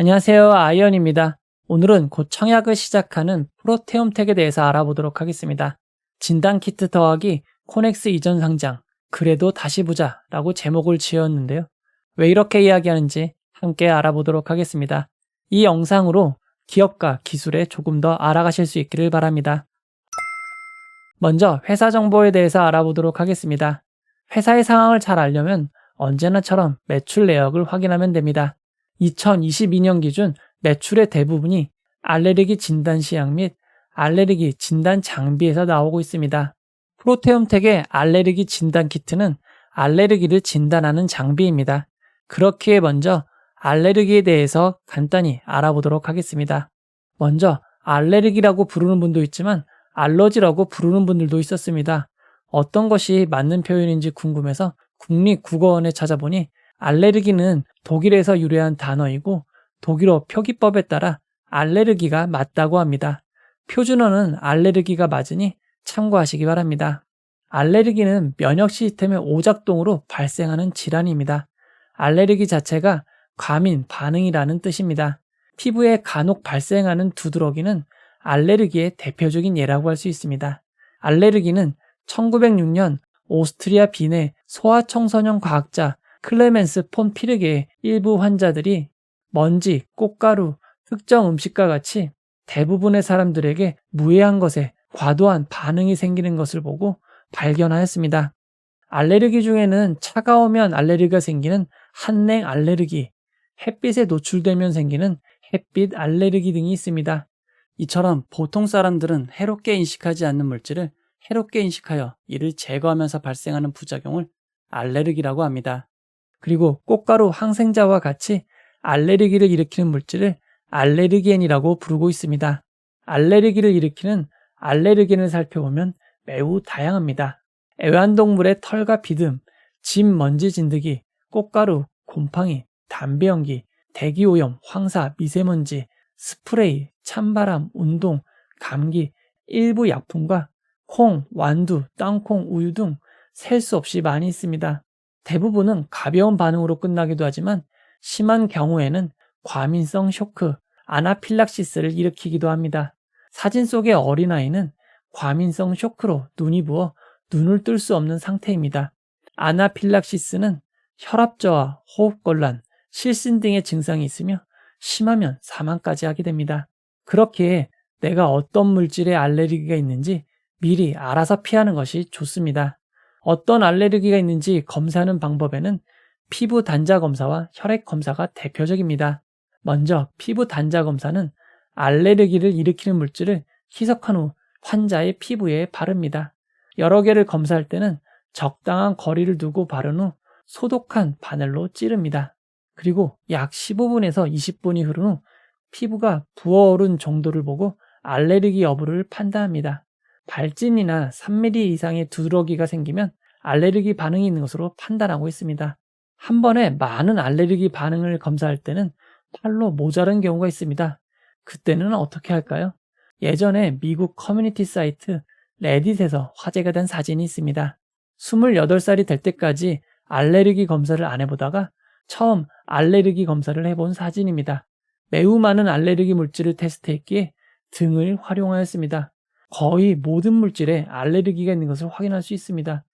안녕하세요. 아이언입니다. 오늘은 곧 청약을 시작하는 프로테움텍에 대해서 알아보도록 하겠습니다. 진단키트 더하기 코넥스 이전 상장, 그래도 다시 보자 라고 제목을 지었는데요. 왜 이렇게 이야기하는지 함께 알아보도록 하겠습니다. 이 영상으로 기업과 기술에 조금 더 알아가실 수 있기를 바랍니다. 먼저 회사 정보에 대해서 알아보도록 하겠습니다. 회사의 상황을 잘 알려면 언제나처럼 매출 내역을 확인하면 됩니다. 2022년 기준 매출의 대부분이 알레르기 진단 시약 및 알레르기 진단 장비에서 나오고 있습니다. 프로테움텍의 알레르기 진단 키트는 알레르기를 진단하는 장비입니다. 그렇기에 먼저 알레르기에 대해서 간단히 알아보도록 하겠습니다. 먼저 알레르기라고 부르는 분도 있지만 알러지라고 부르는 분들도 있었습니다. 어떤 것이 맞는 표현인지 궁금해서 국립국어원에 찾아보니 알레르기는 독일에서 유래한 단어이고 독일어 표기법에 따라 알레르기가 맞다고 합니다. 표준어는 알레르기가 맞으니 참고하시기 바랍니다. 알레르기는 면역 시스템의 오작동으로 발생하는 질환입니다. 알레르기 자체가 과민 반응이라는 뜻입니다. 피부에 간혹 발생하는 두드러기는 알레르기의 대표적인 예라고 할 수 있습니다. 알레르기는 1906년 오스트리아 빈의 소아청소년 과학자 클레멘스 폰 피르게의 일부 환자들이 먼지, 꽃가루, 특정 음식과 같이 대부분의 사람들에게 무해한 것에 과도한 반응이 생기는 것을 보고 발견하였습니다. 알레르기 중에는 차가우면 알레르기가 생기는 한냉 알레르기, 햇빛에 노출되면 생기는 햇빛 알레르기 등이 있습니다. 이처럼 보통 사람들은 해롭게 인식하지 않는 물질을 해롭게 인식하여 이를 제거하면서 발생하는 부작용을 알레르기라고 합니다. 그리고 꽃가루 항생자와 같이 알레르기를 일으키는 물질을 알레르기엔이라고 부르고 있습니다. 알레르기를 일으키는 알레르겐을 살펴보면 매우 다양합니다. 애완동물의 털과 비듬, 집 먼지 진드기, 꽃가루, 곰팡이, 담배 연기, 대기 오염, 황사, 미세먼지, 스프레이, 찬바람, 운동, 감기, 일부 약품과 콩, 완두, 땅콩, 우유 등 셀 수 없이 많이 있습니다. 대부분은 가벼운 반응으로 끝나기도 하지만 심한 경우에는 과민성 쇼크, 아나필락시스를 일으키기도 합니다. 사진 속의 어린아이는 과민성 쇼크로 눈이 부어 눈을 뜰 수 없는 상태입니다. 아나필락시스는 혈압저하, 호흡곤란, 실신 등의 증상이 있으며 심하면 사망까지 하게 됩니다. 그렇기에 내가 어떤 물질에 알레르기가 있는지 미리 알아서 피하는 것이 좋습니다. 어떤 알레르기가 있는지 검사하는 방법에는 피부 단자 검사와 혈액 검사가 대표적입니다. 먼저 피부 단자 검사는 알레르기를 일으키는 물질을 희석한 후 환자의 피부에 바릅니다. 여러 개를 검사할 때는 적당한 거리를 두고 바른 후 소독한 바늘로 찌릅니다. 그리고 약 15분에서 20분이 흐른 후 피부가 부어오른 정도를 보고 알레르기 여부를 판단합니다. 발진이나 3mm 이상의 두드러기가 생기면 알레르기 반응이 있는 것으로 판단하고 있습니다. 한 번에 많은 알레르기 반응을 검사할 때는 팔로 모자란 경우가 있습니다. 그때는 어떻게 할까요? 예전에 미국 커뮤니티 사이트 레딧에서 화제가 된 사진이 있습니다. 28살이 될 때까지 알레르기 검사를 안 해보다가 처음 알레르기 검사를 해본 사진입니다. 매우 많은 알레르기 물질을 테스트했기에 등을 활용하였습니다. 거의 모든 물질에 알레르기가 있는 것을 확인할 수 있습니다.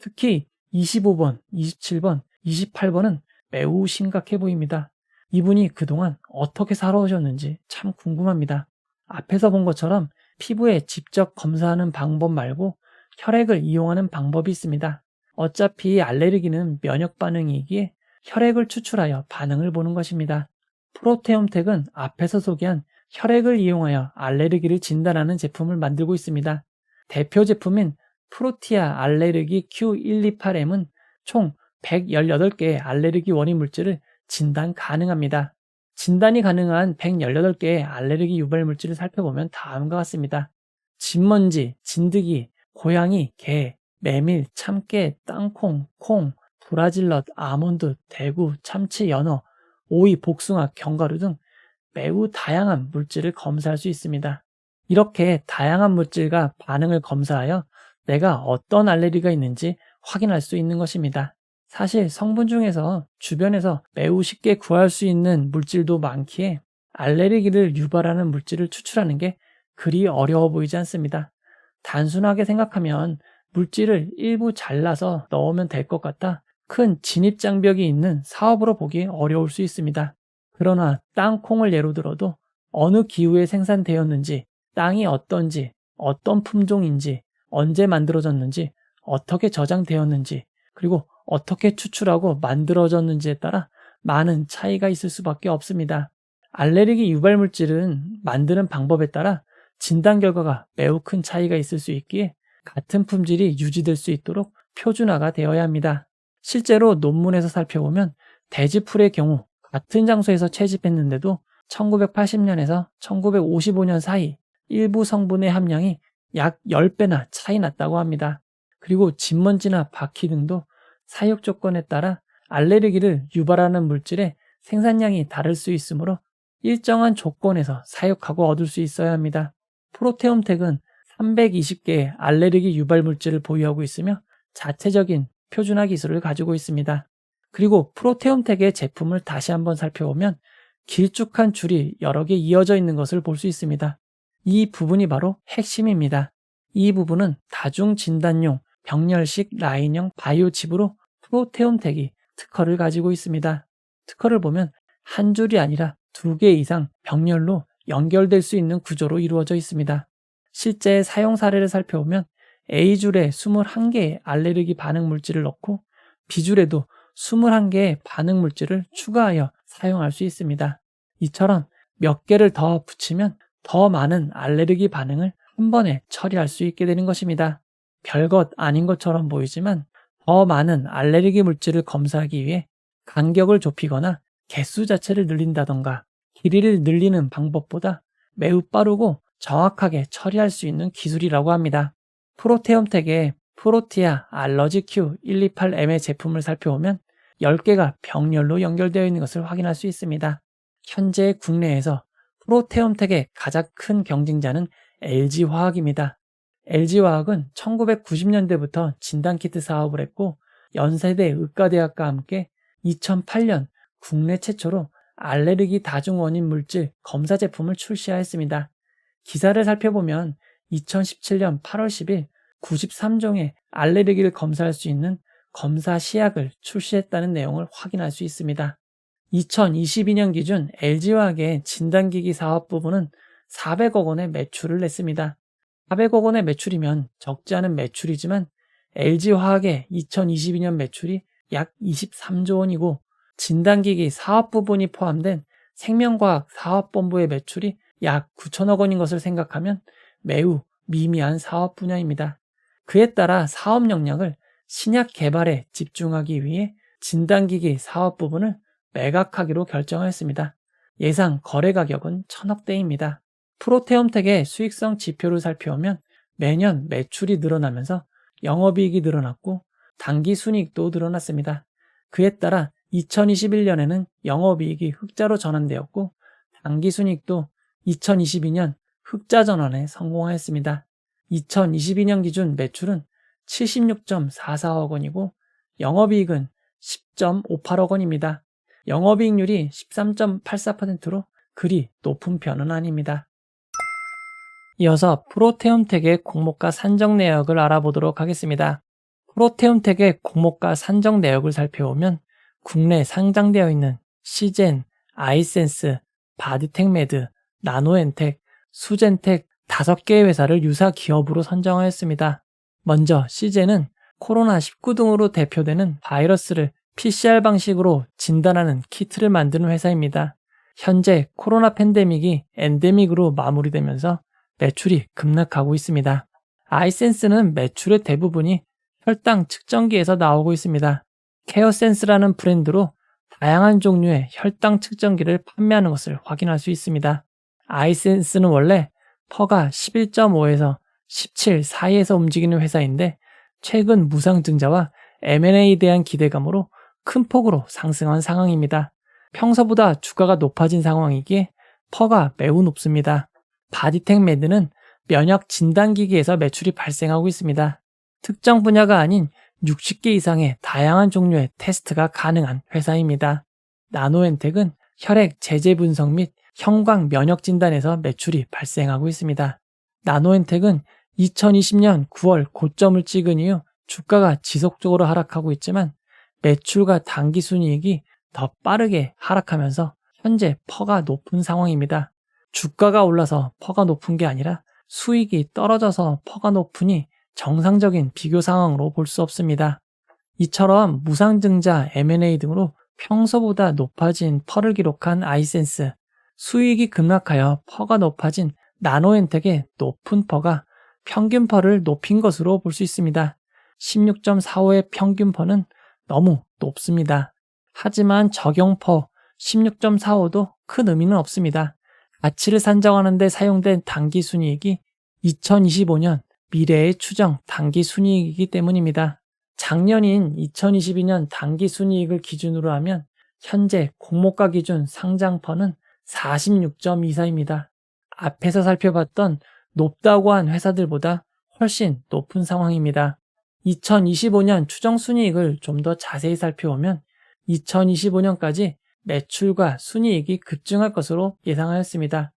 특히 25번, 27번, 28번은 매우 심각해 보입니다. 이분이 그동안 어떻게 살아오셨는지 참 궁금합니다. 앞에서 본 것처럼 피부에 직접 검사하는 방법 말고 혈액을 이용하는 방법이 있습니다. 어차피 알레르기는 면역 반응이기에 혈액을 추출하여 반응을 보는 것입니다. 프로테움텍은 앞에서 소개한 혈액을 이용하여 알레르기를 진단하는 제품을 만들고 있습니다. 대표 제품인 프로티아 알레르기 Q128M은 총 118개의 알레르기 원인 물질을 진단 가능합니다. 진단이 가능한 118개의 알레르기 유발 물질을 살펴보면 다음과 같습니다. 진먼지, 진드기, 고양이, 개, 메밀, 참깨, 땅콩, 콩, 브라질넛, 아몬드, 대구, 참치, 연어, 오이, 복숭아, 견과류 등 매우 다양한 물질을 검사할 수 있습니다. 이렇게 다양한 물질과 반응을 검사하여 내가 어떤 알레르기가 있는지 확인할 수 있는 것입니다. 사실 성분 중에서 주변에서 매우 쉽게 구할 수 있는 물질도 많기에 알레르기를 유발하는 물질을 추출하는 게 그리 어려워 보이지 않습니다. 단순하게 생각하면 물질을 일부 잘라서 넣으면 될 것 같아 큰 진입장벽이 있는 사업으로 보기 어려울 수 있습니다. 그러나 땅콩을 예로 들어도 어느 기후에 생산되었는지, 땅이 어떤지, 어떤 품종인지, 언제 만들어졌는지, 어떻게 저장되었는지, 그리고 어떻게 추출하고 만들어졌는지에 따라 많은 차이가 있을 수밖에 없습니다. 알레르기 유발 물질은 만드는 방법에 따라 진단 결과가 매우 큰 차이가 있을 수 있기에 같은 품질이 유지될 수 있도록 표준화가 되어야 합니다. 실제로 논문에서 살펴보면 돼지풀의 경우 같은 장소에서 채집했는데도 1980년에서 1955년 사이 일부 성분의 함량이 약 10배나 차이 났다고 합니다. 그리고 진먼지나 바퀴 등도 사육 조건에 따라 알레르기를 유발하는 물질의 생산량이 다를 수 있으므로 일정한 조건에서 사육하고 얻을 수 있어야 합니다. 프로테움텍은 320개의 알레르기 유발 물질을 보유하고 있으며 자체적인 표준화 기술을 가지고 있습니다. 그리고 프로테움텍의 제품을 다시 한번 살펴보면 길쭉한 줄이 여러 개 이어져 있는 것을 볼 수 있습니다. 이 부분이 바로 핵심입니다. 이 부분은 다중 진단용 병렬식 라인형 바이오 칩으로 프로테움텍이 특허를 가지고 있습니다. 특허를 보면 한 줄이 아니라 두 개 이상 병렬로 연결될 수 있는 구조로 이루어져 있습니다. 실제 사용 사례를 살펴보면 A줄에 21개의 알레르기 반응 물질을 넣고 B줄에도 21개의 반응 물질을 추가하여 사용할 수 있습니다. 이처럼 몇 개를 더 붙이면 더 많은 알레르기 반응을 한 번에 처리할 수 있게 되는 것입니다. 별것 아닌 것처럼 보이지만 더 많은 알레르기 물질을 검사하기 위해 간격을 좁히거나 개수 자체를 늘린다던가 길이를 늘리는 방법보다 매우 빠르고 정확하게 처리할 수 있는 기술이라고 합니다. 프로테움텍의 프로티아 알러지 Q128M의 제품을 살펴보면 10개가 병렬로 연결되어 있는 것을 확인할 수 있습니다. 현재 국내에서 프로테움텍의 가장 큰 경쟁자는 LG화학입니다. LG화학은 1990년대부터 진단키트 사업을 했고 연세대 의과대학과 함께 2008년 국내 최초로 알레르기 다중 원인 물질 검사 제품을 출시하였습니다. 기사를 살펴보면 2017년 8월 10일 93종의 알레르기를 검사할 수 있는 검사 시약을 출시했다는 내용을 확인할 수 있습니다. 2022년 기준 LG화학의 진단기기 사업 부분은 400억 원의 매출을 냈습니다. 400억 원의 매출이면 적지 않은 매출이지만 LG화학의 2022년 매출이 약 23조 원이고 진단기기 사업 부분이 포함된 생명과학 사업본부의 매출이 약 9천억 원인 것을 생각하면 매우 미미한 사업 분야입니다. 그에 따라 사업 역량을 신약 개발에 집중하기 위해 진단기기 사업 부분을 매각하기로 결정하였습니다. 예상 거래 가격은 천억대입니다. 프로테움텍의 수익성 지표를 살펴보면 매년 매출이 늘어나면서 영업이익이 늘어났고 단기 순이익도 늘어났습니다. 그에 따라 2021년에는 영업이익이 흑자로 전환되었고 단기 순이익도 2022년 흑자 전환에 성공하였습니다. 2022년 기준 매출은 76.44억 원이고 영업이익은 10.58억 원입니다. 영업이익률이 13.84%로 그리 높은 편은 아닙니다. 이어서 프로테움텍의 공모가 산정 내역을 알아보도록 하겠습니다. 프로테움텍의 공모가 산정 내역을 살펴보면 국내 상장되어 있는 시젠, 아이센스, 바디텍메드, 나노엔텍, 수젠텍 5개의 회사를 유사 기업으로 선정하였습니다. 먼저 시젠은 코로나19 등으로 대표되는 바이러스를 PCR 방식으로 진단하는 키트를 만드는 회사입니다. 현재 코로나 팬데믹이 엔데믹으로 마무리되면서 매출이 급락하고 있습니다. 아이센스는 매출의 대부분이 혈당 측정기에서 나오고 있습니다. 케어센스라는 브랜드로 다양한 종류의 혈당 측정기를 판매하는 것을 확인할 수 있습니다. 아이센스는 원래 퍼가 11.5에서 17 사이에서 움직이는 회사인데 최근 무상증자와 M&A에 대한 기대감으로 큰 폭으로 상승한 상황입니다. 평소보다 주가가 높아진 상황이기에 퍼가 매우 높습니다. 바디텍 매드는 면역 진단기기에서 매출이 발생하고 있습니다. 특정 분야가 아닌 60개 이상의 다양한 종류의 테스트가 가능한 회사입니다. 나노엔텍은 혈액 제재 분석 및 형광 면역 진단에서 매출이 발생하고 있습니다. 나노엔텍은 2020년 9월 고점을 찍은 이후 주가가 지속적으로 하락하고 있지만 매출과 당기 순이익이 더 빠르게 하락하면서 현재 퍼가 높은 상황입니다. 주가가 올라서 퍼가 높은 게 아니라 수익이 떨어져서 퍼가 높으니 정상적인 비교 상황으로 볼 수 없습니다. 이처럼 무상증자 M&A 등으로 평소보다 높아진 퍼를 기록한 아이센스, 수익이 급락하여 퍼가 높아진 나노엔텍의 높은 퍼가 평균 퍼를 높인 것으로 볼 수 있습니다. 16.45의 평균 퍼는 너무 높습니다. 하지만 적용 퍼 16.45도 큰 의미는 없습니다. 가치를 산정하는 데 사용된 단기 순이익이 2025년 미래의 추정 단기 순이익이기 때문입니다. 작년인 2022년 단기 순이익을 기준으로 하면 현재 공모가 기준 상장퍼는 46.24입니다. 앞에서 살펴봤던 높다고 한 회사들보다 훨씬 높은 상황입니다. 2025년 추정 순이익을 좀 더 자세히 살펴보면 2025년까지 매출과 순이익이 급증할 것으로 예상하였습니다.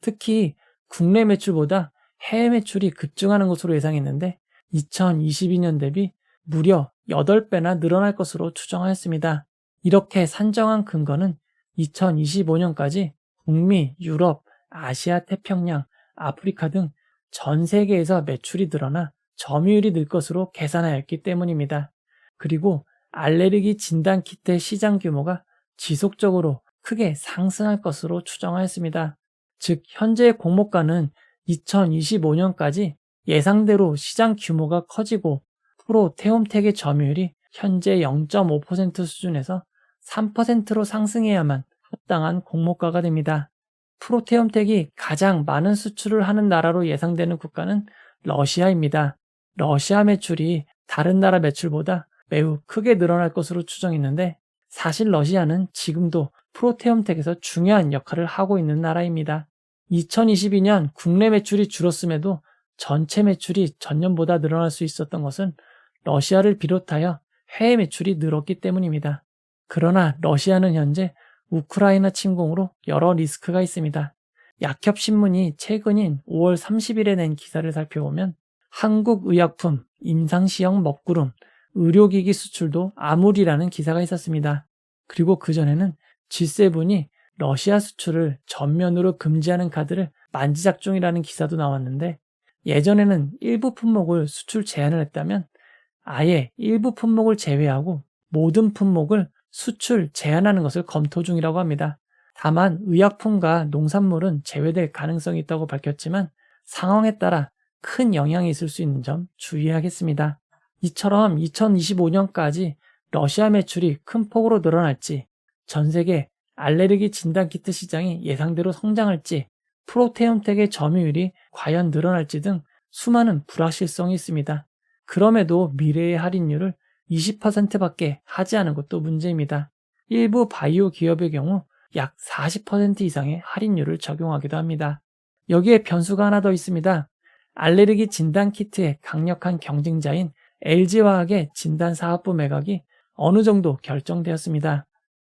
특히 국내 매출보다 해외 매출이 급증하는 것으로 예상했는데 2022년 대비 무려 8배나 늘어날 것으로 추정하였습니다. 이렇게 산정한 근거는 2025년까지 북미, 유럽, 아시아 태평양, 아프리카 등 전 세계에서 매출이 늘어나 점유율이 늘 것으로 계산하였기 때문입니다. 그리고 알레르기 진단 키트의 시장 규모가 지속적으로 크게 상승할 것으로 추정하였습니다. 즉, 현재 공모가는 2025년까지 예상대로 시장 규모가 커지고 프로 태움텍의 점유율이 현재 0.5% 수준에서 3%로 상승해야만 합당한 공모가가 됩니다. 프로테움텍이 가장 많은 수출을 하는 나라로 예상되는 국가는 러시아입니다. 러시아 매출이 다른 나라 매출보다 매우 크게 늘어날 것으로 추정했는데 사실 러시아는 지금도 프로테움텍에서 중요한 역할을 하고 있는 나라입니다. 2022년 국내 매출이 줄었음에도 전체 매출이 전년보다 늘어날 수 있었던 것은 러시아를 비롯하여 해외 매출이 늘었기 때문입니다. 그러나 러시아는 현재 우크라이나 침공으로 여러 리스크가 있습니다. 약협신문이 최근인 5월 30일에 낸 기사를 살펴보면 한국의약품, 임상시형 먹구름, 의료기기 수출도 아무리라는 기사가 있었습니다. 그리고 그전에는 G7이 러시아 수출을 전면으로 금지하는 카드를 만지작 중이라는 기사도 나왔는데 예전에는 일부 품목을 수출 제한을 했다면 아예 일부 품목을 제외하고 모든 품목을 수출 제한하는 것을 검토 중이라고 합니다. 다만 의약품과 농산물은 제외될 가능성이 있다고 밝혔지만 상황에 따라 큰 영향이 있을 수 있는 점 주의하겠습니다. 이처럼 2025년까지 러시아 매출이 큰 폭으로 늘어날지, 전 세계 알레르기 진단 키트 시장이 예상대로 성장할지, 프로테온텍의 점유율이 과연 늘어날지 등 수많은 불확실성이 있습니다. 그럼에도 미래의 할인율을 20%밖에 하지 않은 것도 문제입니다. 일부 바이오 기업의 경우 약 40% 이상의 할인율을 적용하기도 합니다. 여기에 변수가 하나 더 있습니다. 알레르기 진단 키트의 강력한 경쟁자인 LG화학의 진단 사업부 매각이 어느 정도 결정되었습니다.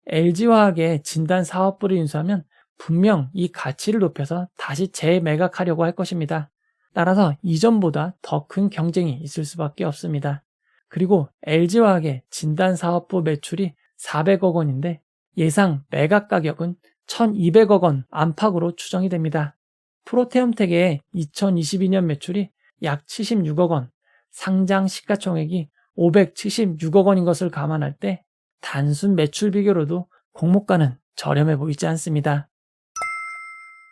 LG화학의 진단 사업부를 인수하면 분명 이 가치를 높여서 다시 재매각하려고 할 것입니다. 따라서 이전보다 더 큰 경쟁이 있을 수밖에 없습니다. 그리고 LG화학의 진단 사업부 매출이 400억 원인데 예상 매각 가격은 1200억 원 안팎으로 추정이 됩니다. 프로테움텍의 2022년 매출이 약 76억 원, 상장 시가총액이 576억 원인 것을 감안할 때 단순 매출 비교로도 공모가는 저렴해 보이지 않습니다.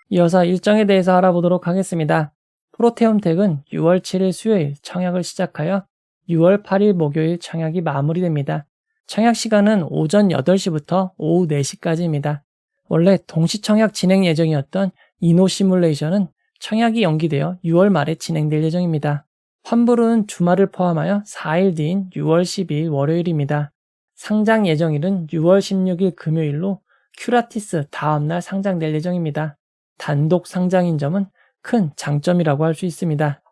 이어서 일정에 대해서 알아보도록 하겠습니다. 프로테움텍은 6월 7일 수요일 청약을 시작하여 6월 8일 목요일 청약이 마무리됩니다. 청약 시간은 오전 8시부터 오후 4시까지입니다. 원래 동시 청약 진행 예정이었던 이노 시뮬레이션은 청약이 연기되어 6월 말에 진행될 예정입니다. 환불은 주말을 포함하여 4일 뒤인 6월 12일 월요일입니다. 상장 예정일은 6월 16일 금요일로 큐라티스 다음날 상장될 예정입니다. 단독 상장인 점은 큰 장점이라고 할 수 있습니다.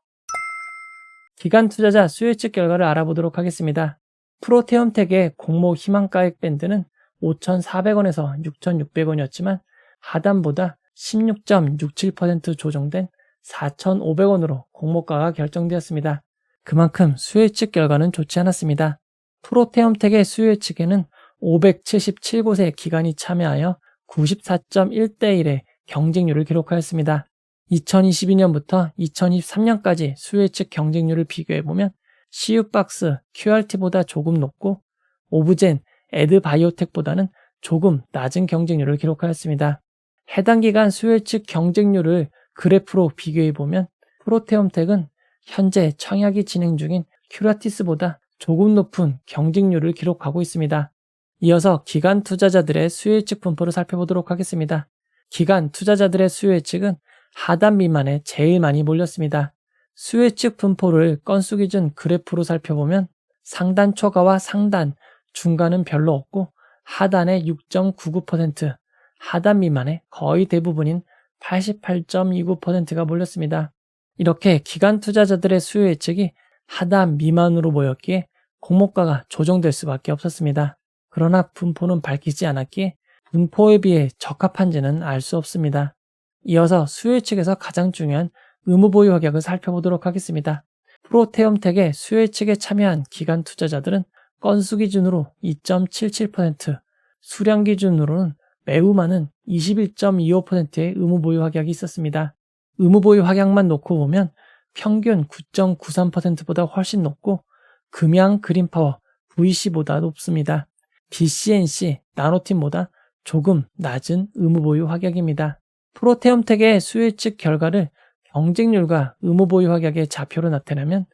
기간 투자자 수요 측 결과를 알아보도록 하겠습니다. 프로테움텍의 공모 희망가액 밴드는 5,400원에서 6,600원이었지만 하단보다 16.67% 조정된 4,500원으로 공모가가 결정되었습니다. 그만큼 수요 측 결과는 좋지 않았습니다. 프로테움텍의 수요 측에는 577곳의 기관이 참여하여 94.1대 1의 경쟁률을 기록하였습니다. 2022년부터 2023년까지 수요 측 경쟁률을 비교해보면 CU박스, QRT보다 조금 높고 오브젠, 에드바이오텍보다는 조금 낮은 경쟁률을 기록하였습니다. 해당 기간 수요 측 경쟁률을 그래프로 비교해보면 프로테움텍은 현재 청약이 진행 중인 큐라티스보다 조금 높은 경쟁률을 기록하고 있습니다. 이어서 기간 투자자들의 수요 예측 분포를 살펴보도록 하겠습니다. 기간 투자자들의 수요 예측은 하단 미만에 제일 많이 몰렸습니다. 수요 예측 분포를 건수 기준 그래프로 살펴보면 상단 초과와 상단, 중간은 별로 없고 하단에 6.99%, 하단 미만에 거의 대부분인 88.29%가 몰렸습니다. 이렇게 기간 투자자들의 수요 예측이 하단 미만으로 모였기에 공모가가 조정될 수밖에 없었습니다. 그러나 분포는 밝히지 않았기에 분포에 비해 적합한지는 알 수 없습니다. 이어서 수요 예측에서 가장 중요한 의무 보유 확약을 살펴보도록 하겠습니다. 프로테움텍의 수요 예측에 참여한 기간 투자자들은 건수 기준으로 2.77%, 수량 기준으로는 매우 많은 21.25%의 의무 보유 확약이 있었습니다. 의무 보유 확약만 놓고 보면 평균 9.93%보다 훨씬 높고 금양 그린파워 VC보다 높습니다. BCNC 나노팀보다 조금 낮은 의무 보유 확약입니다. 프로테움텍의 수요 측 결과를 경쟁률과 의무 보유 확약의 좌표로 나타내면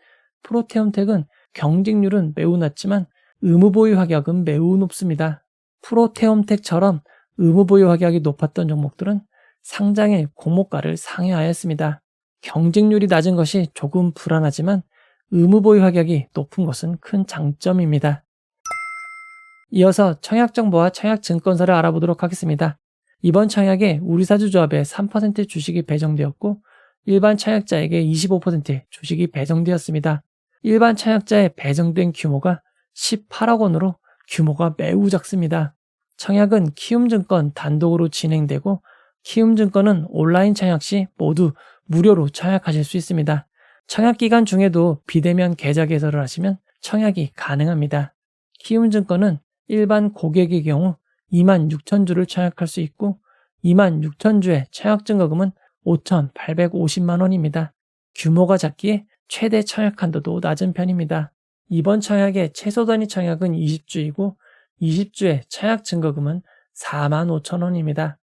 프로테움텍은 경쟁률은 매우 낮지만 의무 보유 확약은 매우 높습니다. 프로테움텍처럼 의무 보유 확약이 높았던 종목들은 상장의 공모가를 상회하였습니다. 경쟁률이 낮은 것이 조금 불안하지만 의무 보유 확약이 높은 것은 큰 장점입니다. 이어서 청약 정보와 청약 증권사를 알아보도록 하겠습니다. 이번 청약에 우리 사주조합에 3% 주식이 배정되었고 일반 청약자에게 25%의 주식이 배정되었습니다. 일반 청약자에 배정된 규모가 18억 원으로 규모가 매우 작습니다. 청약은 키움증권 단독으로 진행되고 키움증권은 온라인 청약 시 모두 무료로 청약하실 수 있습니다. 청약 기간 중에도 비대면 계좌 개설을 하시면 청약이 가능합니다. 키움증권은 일반 고객의 경우 2만 6천 주를 청약할 수 있고 2만 6천 주의 청약 증거금은 5,850만 원입니다. 규모가 작기에 최대 청약 한도도 낮은 편입니다. 이번 청약의 최소 단위 청약은 20주이고 20주의 청약 증거금은 4만 5천 원입니다.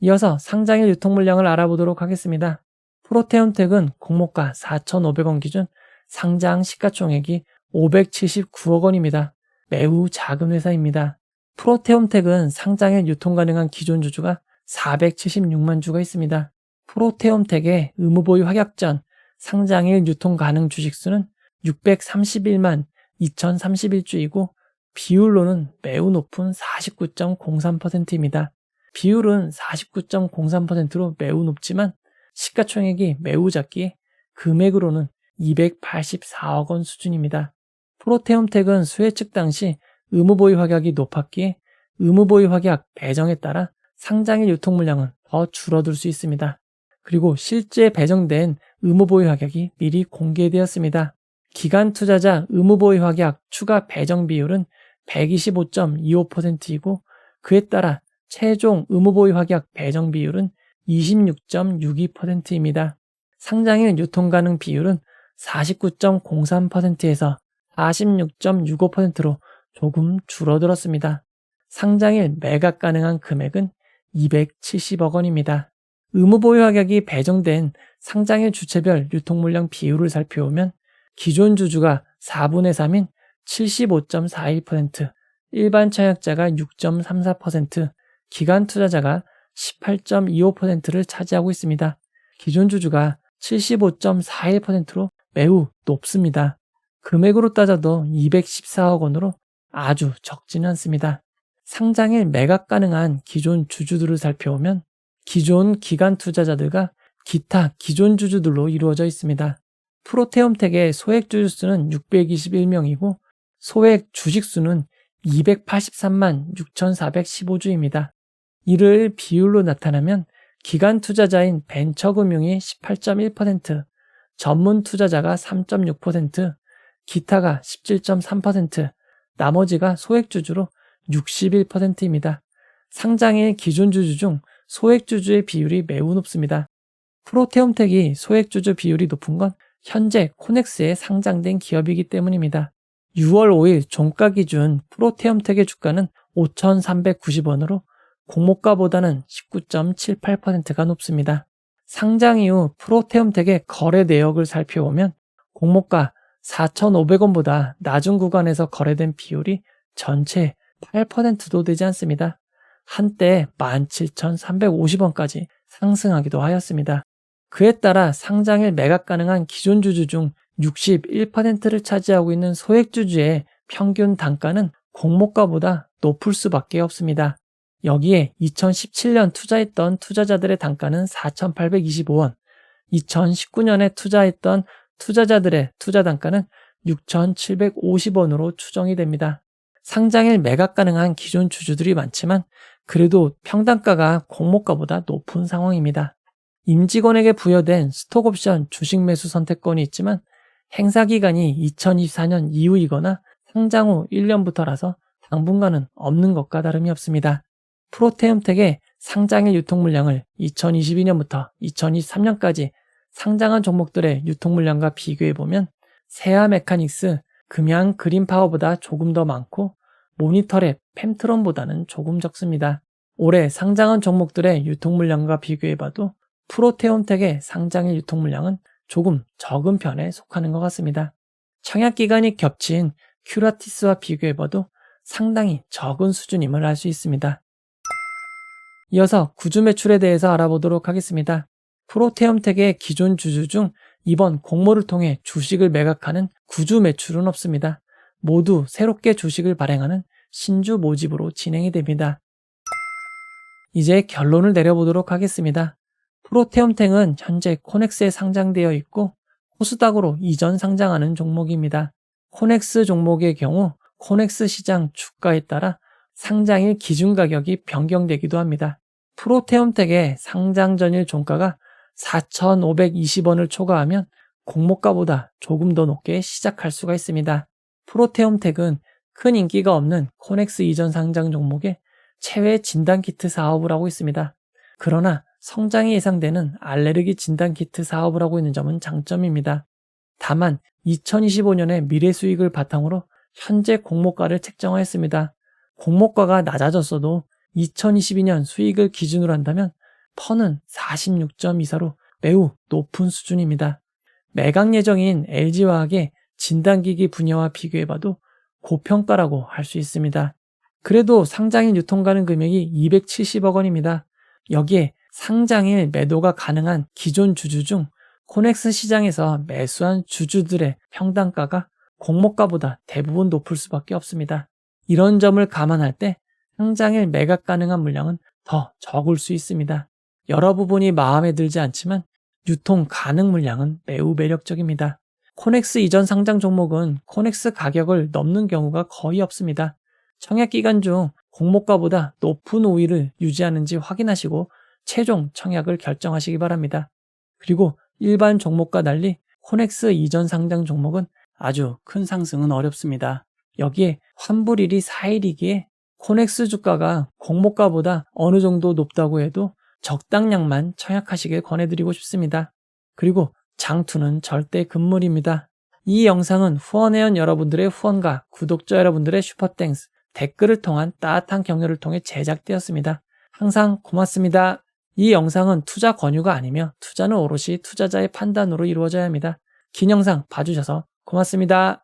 이어서 상장일 유통 물량을 알아보도록 하겠습니다. 프로테온텍은 공모가 4,500원 기준 상장 시가총액이 579억 원입니다. 매우 작은 회사입니다. 프로테움텍은 상장에 유통 가능한 기존 주주가 476만 주가 있습니다. 프로테움텍의 의무보유 확약 전 상장일 유통 가능 주식수는 631만 2031주이고 비율로는 매우 높은 49.03%입니다. 비율은 49.03%로 매우 높지만 시가총액이 매우 작기에 금액으로는 284억 원 수준입니다. 프로테움텍은 수혜 측 당시 의무보유 확약이 높았기에 의무보유 확약 배정에 따라 상장일 유통 물량은 더 줄어들 수 있습니다. 그리고 실제 배정된 의무보유 확약이 미리 공개되었습니다. 기간 투자자 의무보유 확약 추가 배정 비율은 125.25%이고 그에 따라 최종 의무보유 확약 배정 비율은 26.62%입니다. 상장일 유통 가능 비율은 49.03%에서 46.65%로 조금 줄어들었습니다. 상장일 매각 가능한 금액은 270억 원입니다. 의무 보유 확약이 배정된 상장일 주체별 유통 물량 비율을 살펴보면 기존 주주가 4분의 3인 75.41%, 일반 청약자가 6.34%, 기간 투자자가 18.25%를 차지하고 있습니다. 기존 주주가 75.41%로 매우 높습니다. 금액으로 따져도 214억 원으로 아주 적지는 않습니다. 상장일 매각 가능한 기존 주주들을 살펴보면 기존 기간 투자자들과 기타 기존 주주들로 이루어져 있습니다. 프로테움텍의 소액 주주수는 621명이고 소액 주식수는 283만 6,415주입니다. 이를 비율로 나타나면 기관 투자자인 벤처금융이 18.1%, 전문 투자자가 3.6%, 기타가 17.3%, 나머지가 소액주주로 61%입니다. 상장일 기존주주 중 소액주주의 비율이 매우 높습니다. 프로테움텍이 소액주주 비율이 높은 건 현재 코넥스에 상장된 기업이기 때문입니다. 6월 5일 종가 기준 프로테움텍의 주가는 5,390원으로 공모가보다는 19.78%가 높습니다. 상장 이후 프로테움텍의 거래 내역을 살펴보면 공모가 4,500원보다 낮은 구간에서 거래된 비율이 전체 8%도 되지 않습니다. 한때 17,350원까지 상승하기도 하였습니다. 그에 따라 상장일 매각 가능한 기존 주주 중 61%를 차지하고 있는 소액 주주의 평균 단가는 공모가보다 높을 수밖에 없습니다. 여기에 2017년 투자했던 투자자들의 단가는 4,825원, 2019년에 투자했던 투자자들의 투자 단가는 6,750원으로 추정이 됩니다. 상장일 매각 가능한 기존 주주들이 많지만 그래도 평단가가 공모가보다 높은 상황입니다. 임직원에게 부여된 스톡옵션 주식 매수 선택권이 있지만 행사 기간이 2024년 이후이거나 상장 후 1년부터라서 당분간은 없는 것과 다름이 없습니다. 프로테움텍의 상장일 유통 물량을 2022년부터 2023년까지 상장한 종목들의 유통 물량과 비교해 보면 세아 메카닉스, 금양 그린 파워보다 조금 더 많고 모니터랩, 펜트론보다는 조금 적습니다. 올해 상장한 종목들의 유통 물량과 비교해 봐도 프로테움텍의 상장일 유통 물량은 조금 적은 편에 속하는 것 같습니다. 청약 기간이 겹친 큐라티스와 비교해 봐도 상당히 적은 수준임을 알 수 있습니다. 이어서 구주 매출에 대해서 알아보도록 하겠습니다. 프로테움텍의 기존 주주 중 이번 공모를 통해 주식을 매각하는 구주 매출은 없습니다. 모두 새롭게 주식을 발행하는 신주 모집으로 진행이 됩니다. 이제 결론을 내려보도록 하겠습니다. 프로테움텍은 현재 코넥스에 상장되어 있고 코스닥으로 이전 상장하는 종목입니다. 코넥스 종목의 경우 코넥스 시장 주가에 따라 상장일 기준 가격이 변경되기도 합니다. 프로테움텍의 상장 전일 종가가 4,520원을 초과하면 공모가보다 조금 더 높게 시작할 수가 있습니다. 프로테움텍은 큰 인기가 없는 코넥스 이전 상장 종목의 체외 진단키트 사업을 하고 있습니다. 그러나 성장이 예상되는 알레르기 진단키트 사업을 하고 있는 점은 장점입니다. 다만 2025년의 미래 수익을 바탕으로 현재 공모가를 책정하였습니다. 공모가가 낮아졌어도 2022년 수익을 기준으로 한다면 퍼는 46.24로 매우 높은 수준입니다. 매각 예정인 LG화학의 진단기기 분야와 비교해봐도 고평가라고 할 수 있습니다. 그래도 상장일 유통가능 금액이 270억 원입니다. 여기에 상장일 매도가 가능한 기존 주주 중 코넥스 시장에서 매수한 주주들의 평단가가 공모가보다 대부분 높을 수밖에 없습니다. 이런 점을 감안할 때 상장일 매각 가능한 물량은 더 적을 수 있습니다. 여러 부분이 마음에 들지 않지만 유통 가능 물량은 매우 매력적입니다. 코넥스 이전 상장 종목은 코넥스 가격을 넘는 경우가 거의 없습니다. 청약 기간 중 공모가보다 높은 우위를 유지하는지 확인하시고 최종 청약을 결정하시기 바랍니다. 그리고 일반 종목과 달리 코넥스 이전 상장 종목은 아주 큰 상승은 어렵습니다. 여기에 환불일이 4일이기에 코넥스 주가가 공모가보다 어느 정도 높다고 해도 적당량만 청약하시길 권해드리고 싶습니다. 그리고 장투는 절대 금물입니다. 이 영상은 후원회원 여러분들의 후원과 구독자 여러분들의 슈퍼땡스, 댓글을 통한 따뜻한 격려를 통해 제작되었습니다. 항상 고맙습니다. 이 영상은 투자 권유가 아니며 투자는 오롯이 투자자의 판단으로 이루어져야 합니다. 긴 영상 봐주셔서 고맙습니다.